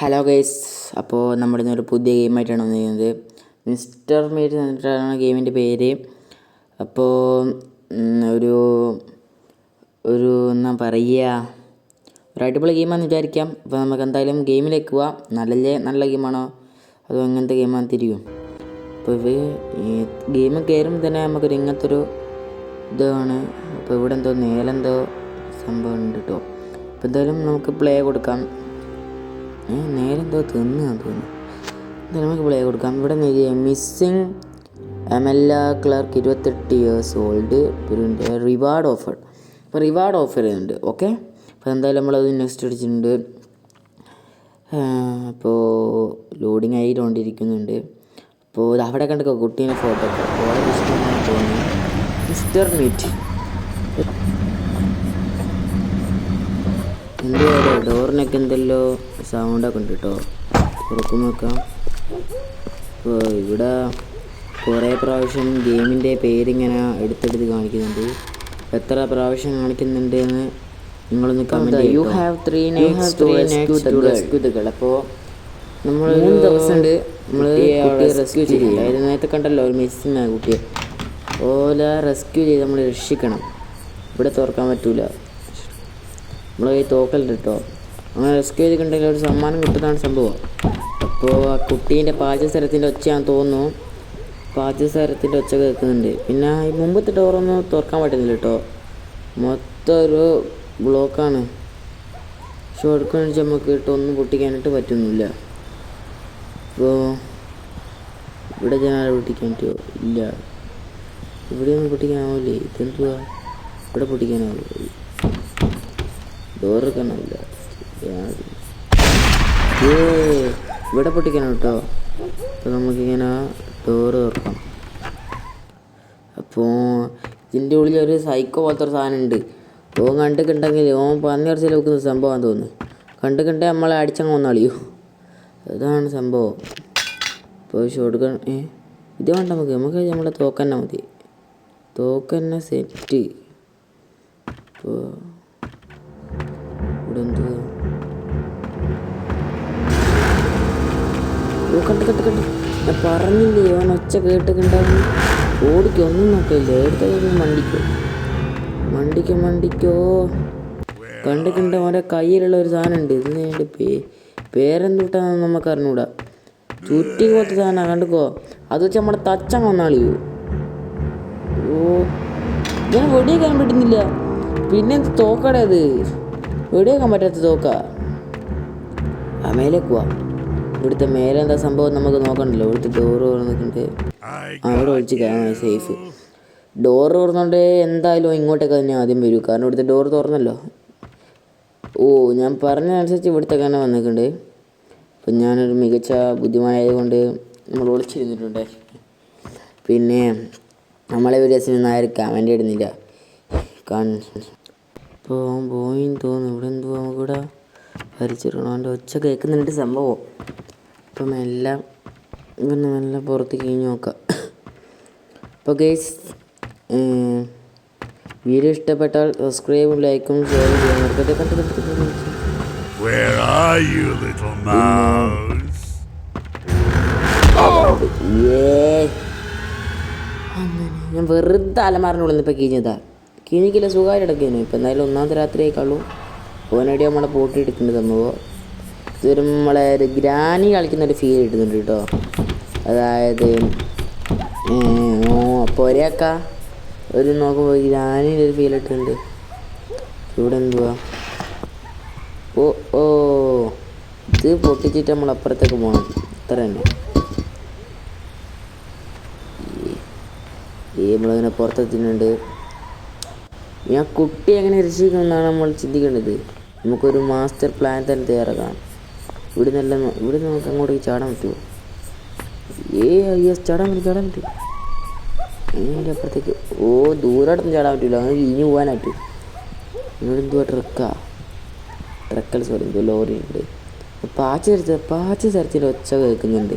Hello guys അപ്പോൾ നമ്മുടെ ഇന്നൊരു പുതിയ ഗെയിമായിട്ടാണ് വന്നിരിക്കുന്നത് മിസ്റ്റർ മേറ്റ് എന്നിട്ടാണ് ഗെയിമിന്റെ പേര്. അപ്പോൾ ഒരു ഒരു എന്നാ പറയുക ഒരു അടിപൊളി ഗെയിമാണെന്ന് വിചാരിക്കാം. അപ്പോൾ നമുക്ക് എന്തായാലും ഗെയിമിലേക്ക് പോവാം. നല്ല നല്ല ഗെയിമാണോ അതോ എങ്ങനത്തെ ഗെയിമാണെന്ന് തിരിയും. അപ്പോൾ ഇവ ഗെയിം കയറുമ്പോൾ തന്നെ നമുക്കൊരു ഇങ്ങനത്തെ ഒരു ഇതാണ്. അപ്പോൾ ഇവിടെ എന്തോ നേലെന്തോ സംഭവം ഉണ്ട് കേട്ടോ അപ്പോൾ എന്തായാലും നമുക്ക് പ്ലേ കൊടുക്കാം. ഏ നേരെ എന്തോ തിന്നാന്ന് എന്തായാലും നമുക്ക് പ്ലേ കൊടുക്കാം. ഇവിടെ മിസ്സിങ് എമല്ല ക്ലർക്ക് ഇരുപത്തെട്ട് ഇയേഴ്സ് ഓൾഡ് പിന്നെ റിവാർഡ് ഓഫർ അപ്പോൾ റിവാർഡ് ഓഫർ ചെയ്യുന്നുണ്ട്. ഓക്കെ അപ്പോൾ എന്തായാലും നമ്മളത് ഇൻവെസ്റ്റ് അടിച്ചിട്ടുണ്ട്. അപ്പോൾ ലോഡിങ് ആയിക്കൊണ്ടിരിക്കുന്നുണ്ട് അപ്പോൾ അവിടെ കണ്ടൊക്കെ കുട്ടീനെ ഫോട്ടോ ഒക്കെ. വളരെ ഇഷ്ടമായി തോന്നി മിസ്റ്റർ മീറ്റ്. എന്തുവാ ഡോറിനൊക്കെ എന്തല്ലോ സൗണ്ടൊക്കെ ഉണ്ട് കേട്ടോ തുറക്കും നോക്കാം ഇപ്പോൾ ഇവിടെ കുറേ പ്രാവശ്യം ഗെയിമിന്റെ പേരിങ്ങനെ എടുത്തെടുത്ത് കാണിക്കുന്നുണ്ട്. എത്ര പ്രാവശ്യം കാണിക്കുന്നുണ്ട് എന്ന് നിങ്ങളൊന്ന് comment you have three rescue the girl അപ്പോൾ നമ്മൾ മൂന്ന് ദിവസമുണ്ട് നമ്മൾ കുട്ടിയെ റെസ്ക്യൂ ചെയ്യും അതായത് നേരത്തെ കണ്ടല്ലോ ഒരു മിസ്സിങ് ആ കുട്ടിയെ. ഓല റെസ്ക്യൂ ചെയ്ത് നമ്മൾ രക്ഷിക്കണം. ഇവിടെ തുറക്കാൻ പറ്റൂല. നമ്മളെ കൈ തോക്കലുണ്ട് അങ്ങനെ റെസ്ക്യൂ ചെയ്തിട്ടുണ്ടെങ്കിൽ ഒരു സമ്മാനം കിട്ടുന്നതാണ് സംഭവം. അപ്പോൾ ആ കുട്ടീന്റെ പാചകസ്ഥലത്തിന്റെ ഒച്ചയാണെന്ന് തോന്നുന്നു. പാചകസ്ഥലത്തിന്റെ ഒച്ച കേൾക്കുന്നുണ്ട്. പിന്നെ ഈ മുമ്പത്തെ ഡോറൊന്നും തുറക്കാൻ പറ്റുന്നില്ല കേട്ടോ. മൊത്തം ഒരു ബ്ലോക്കാണ് ഷോർട്ട് കാണിച്ച് നമുക്ക് ഇട്ട് ഒന്നും പൊട്ടിക്കാനായിട്ട് പറ്റുന്നില്ല. അപ്പോൾ ഇവിടെ ജനാല പൊട്ടിക്കാൻ പറ്റുമോ ഇല്ല. ഇവിടെ ഒന്നും പൊട്ടിക്കാനാവില്ലേ ഇതെന്തുവാ? ഇവിടെ പൊട്ടിക്കാനാവില്ല വെക്കാനാവില്ല ഏ ഇവിടെ പൊട്ടിക്കണം കേട്ടോ. അപ്പോൾ നമുക്കിങ്ങനെ ഡോറ് തുറക്കാം. അപ്പോൾ ഇതിന്റെ ഉള്ളിൽ ഒരു സൈക്കോ പോലത്തെ ഒരു സാധനം ഉണ്ട്. ഓൻ കണ്ടിട്ടുണ്ടെങ്കിൽ ഓൻ പന്നി കുറച്ചിൽ വെക്കുന്ന സംഭവമാണെന്ന് തോന്നുന്നു. കണ്ടിട്ടുണ്ടെ നമ്മളെ അടിച്ചങ്ങ് വന്നളിയോ അതാണ് സംഭവം. ഇപ്പോൾ ഷോട്ട് ഏ? ഇത് വേണ്ട നമുക്ക്. നമുക്ക് നമ്മളെ തോക്കന്നെ മതി. തോക്കന്നെ സെറ്റ് ഇപ്പോൾ ഇവിടെ ഓ കണ്ട് കണ്ട് കണ്ട്. ഞാൻ പറഞ്ഞില്ലേ അവൻ ഒച്ച കേട്ടിട്ടുണ്ടാവും. ഓടിക്കോ ഒന്നും നോക്കില്ലേ? എടുത്ത മണ്ടിക്കോ. മണ്ടിക്കോ മണ്ടിക്കോ. കണ്ടിട്ടുണ്ട് അവന്റെ കയ്യിലുള്ള ഒരു സാധനം ഉണ്ട് ഇതിന് എന്റെ പേ പേരെന്തുട്ടാന്ന് നമുക്ക് അറിഞ്ഞൂടാ ചുറ്റി പോത്ത സാധനം കണ്ടുക്കോ? അത് വെച്ച് നമ്മുടെ തച്ചൻ വന്നാളിയോ ഓ ഞാൻ വെടിയൊക്കെ പറ്റുന്നില്ല പിന്നെ തോക്കടേ അത് വെടിയേക്കാൻ പറ്റാത്ത തോക്ക ആ മേലേക്ക് പോവാ. ഇവിടുത്തെ മേലെ എന്താ സംഭവം നമുക്ക് നോക്കണ്ടല്ലോ. ഇവിടുത്തെ ഡോർ തുറന്നിട്ടുണ്ട് അവിടെ ഒഴിച്ച് കയറാൻ സേഫ് ഡോർ തുറന്നുകൊണ്ട് എന്തായാലും ഇങ്ങോട്ടേക്ക് തന്നെ ആദ്യം വരൂ. കാരണം ഇവിടുത്തെ ഡോർ തുറന്നല്ലോ. ഓ ഞാൻ പറഞ്ഞതനുസരിച്ച് ഇവിടുത്തെ തന്നെ വന്നിട്ടുണ്ട്. അപ്പം ഞാനൊരു മികച്ച ബുദ്ധിമാനായതുകൊണ്ട് നമ്മൾ ഒളിച്ചിരുന്നിട്ടുണ്ട്. പിന്നെ നമ്മളെ ഒരു രസം നായർ കമന്റ് ഇടുന്നില്ല. കാണ ഇപ്പോൾ അവൻ പോയി തോന്നുന്നു ഇവിടെ എന്തോ കൂടെ. വലിച്ചിടണം. അവന്റെ ഒച്ച കേൾക്കുന്നുണ്ട് സംഭവം. അപ്പം എല്ലാം ഇങ്ങനെ മെല്ലെ പുറത്ത് കഴിഞ്ഞ് നോക്കാം. അപ്പോൾ ഗേസ് വീഡിയോ ഇഷ്ടപ്പെട്ടാൽ സബ്സ്ക്രൈബും ലൈക്കും ഷെയറും ചെയ്യാൻ മറക്കട്ടെ. അങ്ങനെ. ഞാൻ വെറുതെ അലമാറിനുള്ളിൽ നിന്ന് ഇപ്പം കിഴിഞ്ഞതാ. കിഴിഞ്ഞിക്കില്ല സുഖമായിട്ട് ഇടയ്ക്കുന്നു ഇപ്പം എന്തായാലും ഒന്നാമത്തെ രാത്രി ആയിക്കാളൂ ഓനടി നമ്മളെ പോട്ടി എടുക്കുന്നത് സംഭവം. ഇതൊരു നമ്മളെ ഒരു ഗ്രാനി കളിക്കുന്ന ഒരു ഫീൽ കിട്ടുന്നുണ്ട് കേട്ടോ. അതായത് ഓ അപ്പോൾ ഒരേക്ക ഒരു നോക്കുമ്പോൾ ഗ്രാനിന്റെ ഒരു ഫീൽ കിട്ടുന്നുണ്ട്. ഇവിടെ എന്തുവാ? ഓ ഓ ഇത് പൊട്ടിച്ചിട്ട് നമ്മൾ അപ്പുറത്തേക്ക് പോകണം ഇത്ര തന്നെ. ഈ നമ്മളിങ്ങനെ പുറത്തെത്തുന്നുണ്ട് ആ കുട്ടി എങ്ങനെ രക്ഷിക്കുമെന്നാണ് നമ്മൾ ചിന്തിക്കേണ്ടത്. നമുക്കൊരു മാസ്റ്റർ പ്ലാൻ തന്നെ തയ്യാറാക്കാം. ഇവിടെ നല്ല ഇവിടെ നമുക്ക് അങ്ങോട്ടേക്ക് ചാടാൻ പറ്റുമോ? ഏ അയ്യസ് ചാടാൻ പറ്റും ചാടാൻ പറ്റും. അതിന്റെ അപ്പുറത്തേക്ക് ഓ ദൂരോട്ടൊന്നും ചാടാൻ പറ്റില്ല അങ്ങനെ ഇനി പോകാനായിട്ട് ഇവിടെ എന്തുവാ ട്രക്കാ ട്രക്കൽ സോറി എന്തോ ലോറി ഉണ്ട്. പാച്ച തരച്ച പാച്ച തരത്തിന്റെ ഒച്ച കേൾക്കുന്നുണ്ട്.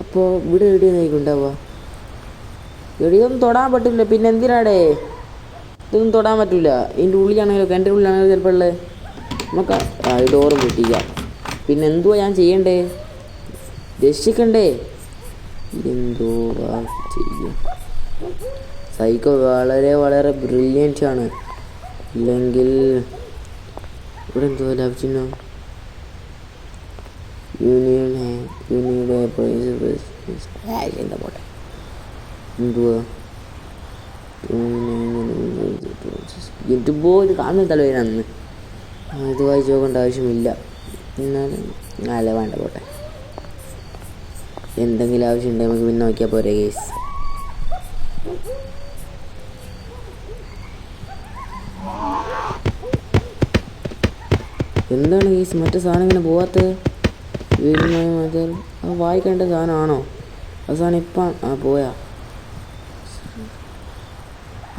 അപ്പോൾ ഇവിടെ എവിടെയാണ് ഉണ്ടാവുക എവിടെയൊന്നും തൊടാൻ പറ്റില്ല പിന്നെ എന്തിനാടേ? ഇതൊന്നും തൊടാൻ പറ്റില്ല ഇതിന്റെ ഉള്ളിലാണെങ്കിലും എന്റെ ഉള്ളിലാണെങ്കിലും ചിലപ്പോൾ ഉള്ളത് നമുക്ക് ഡോറ് പൊട്ടിക്കാം. പിന്നെ എന്തുവാ ഞാൻ ചെയ്യണ്ടേ? രക്ഷിക്കണ്ടേ? എന്തോ ചെയ്യും. സൈക്കോ വളരെ വളരെ ബ്രില്യന്റ് ആണ്. ഇല്ലെങ്കിൽ ഇവിടെ എന്തോ ലഭിച്ചു യൂണിയുടെ യൂണിയുടെ പോട്ടെ? എന്തുവാ? ഇത് ഇത് കാണുന്നുണ്ടല്ലോ അന്ന് അത് വായിച്ചു നോക്കേണ്ട ആവശ്യമില്ല. എന്നാലും അല്ല വേണ്ട പോട്ടെ. എന്തെങ്കിലും ആവശ്യം ഉണ്ടെങ്കിൽ നമുക്ക് പിന്നെ നോക്കിയാൽ പോരെ കേസ് എന്താണ് കേസ് മറ്റേ സാധനം ഇങ്ങനെ പോവാത്തത്? വീടിന് ആ വായിക്കേണ്ട സാധനമാണോ? അവസാനം ഇപ്പം ആ പോയാ.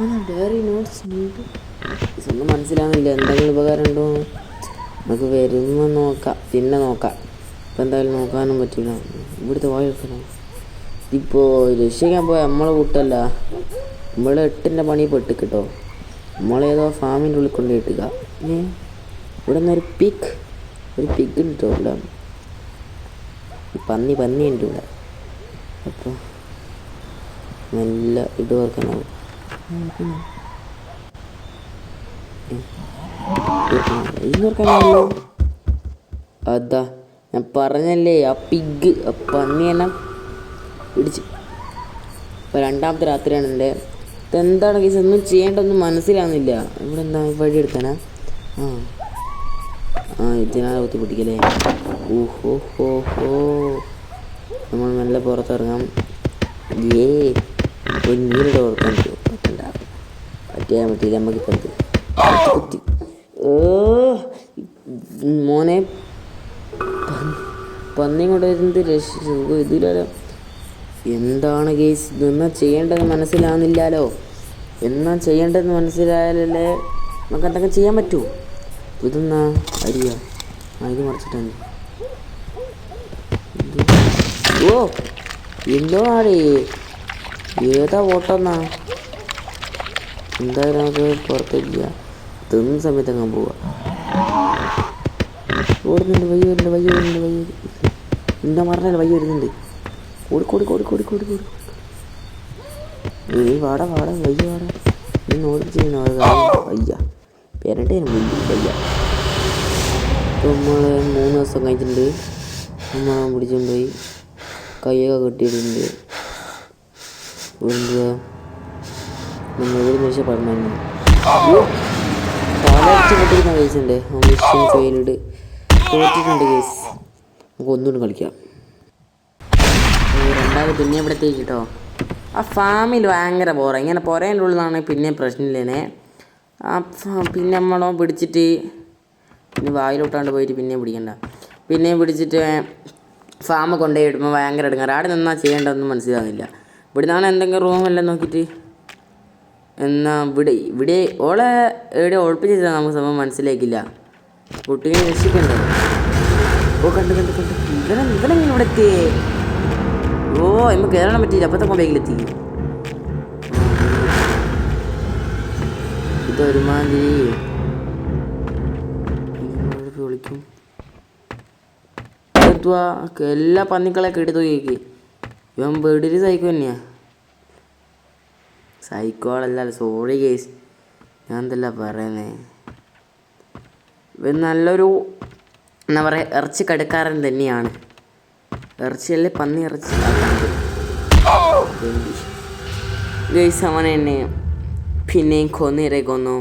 ഡയറി നോട്ട്സ് ഒന്നും മനസ്സിലാകുന്നില്ല എന്തെങ്കിലും ഉപകാരം ഉണ്ടോ? നമുക്ക് വരുമ്പോൾ നോക്കാം. പിന്നെ നോക്കാം. ഇപ്പം എന്തായാലും നോക്കാനും പറ്റില്ല ഇവിടുത്തെ വായി വെക്കണം. ഇപ്പോൾ രക്ഷിക്കാൻ പോയ നമ്മളെ കൂട്ടല്ല. നമ്മളെ എട്ടിന്റെ പണി പെട്ട് കിട്ടോ നമ്മളേതോ ഫാമിന്റെ ഉള്ളിൽ കൊണ്ട് കിട്ടുക. ഏ? ഇവിടെ നിന്ന് ഒരു പിഗ് ഒരു പിഗ് ഉണ്ട് ഇവിടെ. പന്നി പന്നി ഉണ്ട് ഇവിടെ. അപ്പോൾ നല്ല ഇത് ഇന്നോർക്കാനാവല്ലോ അതാ ഞാൻ പറഞ്ഞല്ലേ ആ പിഗ് പന്നിയെല്ലാം പിടിച്ച്. ഇപ്പൊ രണ്ടാമത്തെ രാത്രിയാണ് എന്റെ. ഇതെന്താണ് കേസ് ഒന്നും ചെയ്യേണ്ടൊന്നും മനസ്സിലാവുന്നില്ല. ഇവിടെ എന്താ വഴി എടുക്കാനാ ആ. ആ ഇതിനാ കുത്തി പിടിക്കല്ലേ ഓഹോ ഹോ ഹോ. നമ്മൾ നല്ല പുറത്തിറങ്ങാം. ഏ ഒരു നീരുടെ ഓർക്കാൻ പറ്റിയാൽ പറ്റിയില്ല നമുക്ക് പറ്റി മോനെ. പന്നി. കൊണ്ട് രക്ഷിച്ചു ഇതിലല്ലോ എന്താണ് കേസ് ഇതൊന്നും ചെയ്യേണ്ടതെന്ന് മനസ്സിലാവുന്നില്ലല്ലോ. എന്നാ ചെയ്യേണ്ടതെന്ന് മനസ്സിലായാലല്ലേ നമുക്ക് എന്തൊക്കെ ചെയ്യാൻ പറ്റുമോ ഇതെന്നാ? അരിയ. ആ ഇത് മറിച്ചിട്ടുണ്ട് ഓ എന്തോ ആടേ? ഏതാ ഓട്ടന്നാ എന്തായാലും നമുക്ക് പുറത്തില്ല തിന്ന സമയത്ത് അങ്ങ് പോവാ ഓടുന്നുണ്ട് വയ്യ വരുന്നുണ്ട് വയ്യ വരുന്നുണ്ട് വയ്യ എന്താ പറഞ്ഞാൽ വയ്യ വരുന്നുണ്ട്. കൂടി കൂടി കൂടി കൂടി കൂടി കൂടി നീ വാടാ വാടാ വയ്യ വാടാ. നീ ഓടിച്ചിരുന്നു വയ്യ. പേരട്ടേനും വയ്യ. വയ്യ നമ്മൾ മൂന്ന് ദിവസം കഴിഞ്ഞിട്ടുണ്ട്. നമ്മൾ പിടിച്ചുകൊണ്ട് പോയി. കൈയൊക്കെ കെട്ടിയിട്ടുണ്ട്. എന്തുവാ? നമ്മൾ ഇവിടെ നിന്ന് പറഞ്ഞു തലച്ച് പൊട്ടിക്കുന്ന കേസ് ഉണ്ട് മിഷൻ തോറ്റിട്ടുണ്ട് കേസ് നമുക്ക് ഒന്നുകൂടി കളിക്കാം. രണ്ടാമത് പിന്നെ ഇവിടത്തേക്ക് കേട്ടോ ആ ഫാമിൽ ഭയങ്കര പോറ ഇങ്ങനെ പുറേന്റെ ഉള്ളിലാണെങ്കിൽ പിന്നെ പ്രശ്നമില്ലേനെ. പിന്നെ നമ്മളോ പിടിച്ചിട്ട് പിന്നെ വായിലോട്ടാണ്ട് പോയിട്ട് പിന്നെ പിടിക്കണ്ട. പിന്നെ പിടിച്ചിട്ട് ഫാമ് കൊണ്ടുപോയി ഇടുമ്പോൾ ഭയങ്കര എടുങ്ങാറ്. ആടെ നിന്നാ ചെയ്യേണ്ടതൊന്നും മനസ്സിലാകുന്നില്ല ഇവിടെ നിന്നാണ് എന്തെങ്കിലും റൂമെല്ലാം നോക്കിയിട്ട് എന്നാ ഇവിടെ ഇവിടെ ഓളെ എവിടെ ഒളിപ്പിച്ചാൽ നമുക്ക് സംഭവം മനസ്സിലാക്കില്ല കുട്ടിയെ രക്ഷിക്കണ്ടേ? ഓ കണ്ടു കണ്ടു കണ്ടു. ഇവനെ ഇവനെങ്ങനെ ഇവിടെ എത്തിയേ? ഓ ഇമ്മ കയറാൻ പറ്റിയില്ല. അപ്പത്തെ മൊബൈലിലെത്തി ഇതൊരുമാതിരി വിളിക്കും. എല്ലാ പന്നിക്കളെ കെട്ടി തോക്കി ഇവൻ ബെഡിരി സൈക്കോ തന്നെയാ സൈക്കോളല്ല സോറി കേസ് ഞാൻ എന്തല്ല പറയുന്നേ. ഇവൻ നല്ലൊരു എന്താ പറയുക ഇറച്ചി കടുക്കാരൻ തന്നെയാണ്. ഇറച്ചിയല്ലേ പന്നി ഇറച്ചി ഗൈസ് അവൻ എന്നെ പിന്നെയും കൊന്നിരെ കൊന്നു.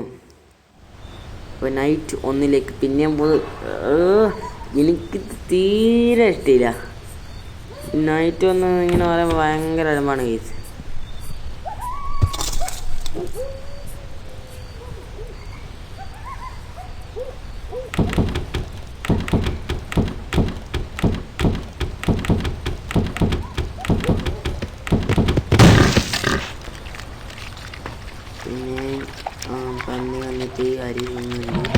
അപ്പോൾ നൈറ്റ് ഒന്നിലേക്ക് പിന്നെയും പോയി എനിക്ക് തീരെ ഇഷ്ടമില്ല നൈറ്റ് ഒന്ന് ഇങ്ങനെ പറയുമ്പോൾ ഭയങ്കര അലമ്പാണ് കേസ് പിന്നെ വന്നിട്ട് അരി തിന്നുന്നുണ്ട്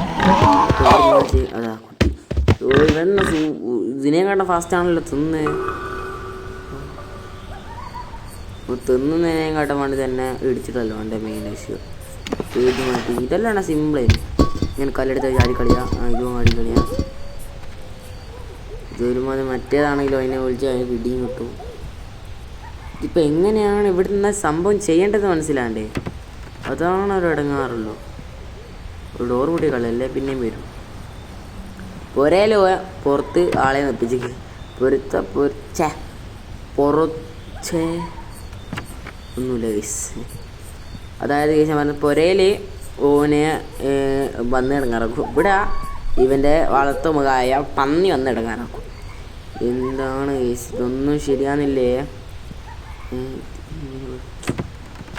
അതാ. കുട്ടി ഇതിനെ കണ്ട ഫാസ്റ്റ് ആണല്ലോ തിന്ന്. തിന്നുന്നതിനെ കാട്ടാൻ വേണ്ടി തന്നെ ഇടിച്ചിട്ടല്ലോ എന്റെ മെയിൻ ഇഷ്യൂ ഇത് മാറ്റി. ഇതെല്ലാം സിമ്പിളായിരുന്നു ഇങ്ങനെ കല്ലെടുത്ത് ചാടി കളിയാ? ഇതും ആടി കളിയാ. ഇതൊരുമാതിരി മറ്റേതാണെങ്കിലും അതിനെ വിളിച്ച് അതിന് പിടിയും കിട്ടും. ഇതിപ്പോൾ എങ്ങനെയാണ് ഇവിടെ നിന്ന് സംഭവം ചെയ്യേണ്ടത് മനസ്സിലാണ്ടേ അതാണ് ഒരു ഇടങ്ങാറുള്ളൂ ഒരു ഡോർ കൂടി കളയല്ലേ പിന്നെയും വരും. പൊരയിലോ പുറത്ത് ആളെ നിർപ്പിച്ചേക്ക് പൊരുത്ത പൊരിച്ച പുറച്ചേ ഒന്നുമില്ല ഗൈസ് അതായത് ഗൈസ് ഞാൻ പറഞ്ഞ പൊരയിൽ ഓനെ വന്ന് ഇടങ്ങാറാക്കും. ഇവിടെ ഇവന്റെ വളർത്തു മുഖമായ പന്നി വന്ന് ഇടങ്ങാറാക്കും. എന്താണ് ഗൈസ് ഇതൊന്നും ശരിയാന്നില്ലേ?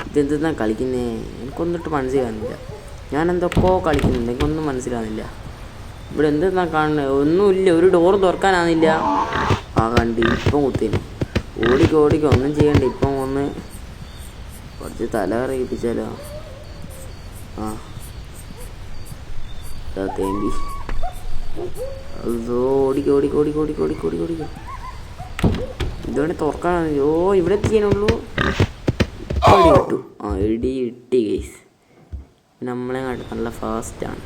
ഇതെന്താ കളിക്കുന്നേ? എനിക്കൊന്നിട്ട് മനസ്സിലാകുന്നില്ല ഞാൻ എന്തൊക്കെ കളിക്കുന്നുണ്ട്. എനിക്കൊന്നും മനസ്സിലാകുന്നില്ല ഇവിടെ എന്തെന്നാ കാണുന്നത് ഒന്നുമില്ല. ഒരു ഡോർ തുറക്കാനാകുന്നില്ല ആ കണ്ട് ഇപ്പം കുത്തിന്. ഓടിക്കോ ഓടിക്കോ. ഒന്നും ചെയ്യണ്ട. ഇപ്പം ഒന്ന് കുറച്ച് തല കറിയിപ്പിച്ചാലോ? ആ. തേമ്പി അതോ ഓടിക്കോ ഓടിക്കോ തുറക്കാനാണ്. ഓ ഇവിടെ എത്തിക്കാനുള്ളൂ കിട്ടു ആ ഇടി ഇട്ടി ഗൈസ് നമ്മളെ നല്ല ഫാസ്റ്റാണ്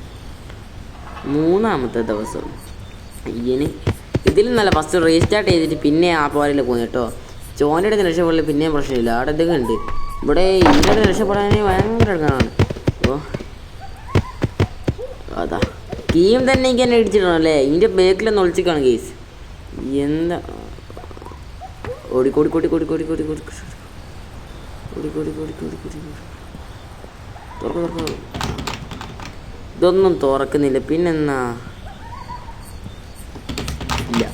മൂന്നാമത്തെ ദിവസം. ഇനി ഇതിൽ നല്ല ഫസ്റ്റ് റീസ്റ്റാർട്ട് ചെയ്തിട്ട് പിന്നെ ആ പോരയിൽ പോകുന്നു കേട്ടോ. ചോന്റെ രക്ഷപ്പെടില്ല പിന്നെയും പ്രശ്നമില്ല. അവിടെ എന്തൊക്കെ ഉണ്ട്? ഇവിടെ ഇന്ത്യയുടെ രക്ഷപ്പെടാൻ ഭയങ്കര എടുക്കാനാണ് ഓ അതാ ടീം തന്നെ എനിക്ക് ഇടിച്ചിടണം അല്ലേ ഇതിന്റെ ബേക്കിലൊന്ന് ഒളിച്ചിക്കാണ് കേസ് എന്താ ഓടിക്കോടി ഇതൊന്നും തുറക്കുന്നില്ല പിന്നെന്നാ ഇല്ല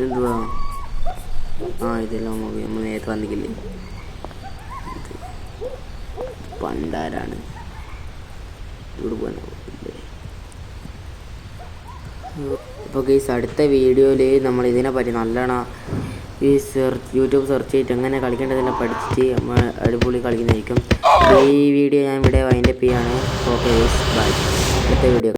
എന്തുവാ ആ ഇതെല്ലാം മൂവി നമ്മൾ നേരത്തെ വന്നിക്കില്ലേ പണ്ടാരാണ്. ഇവിടെ പോകുന്നത് അപ്പോൾ ഗൈസ് അടുത്ത വീഡിയോയിൽ നമ്മൾ ഇതിനെ പറ്റി നല്ലോണം ഈ സെർച്ച് യൂട്യൂബ് സെർച്ച് ചെയ്തിട്ട് എങ്ങനെ കളിക്കേണ്ടതെല്ലാം പഠിച്ചിട്ട് നമ്മൾ അടിപൊളി കളിക്കുന്നതായിരിക്കും. ഈ വീഡിയോ ഞാൻ ഇവിടെ വൈൻഡപ്പ് ചെയ്യാണ്. ഓക്കെ ഗൈസ് ബൈ അടുത്ത വീഡിയോ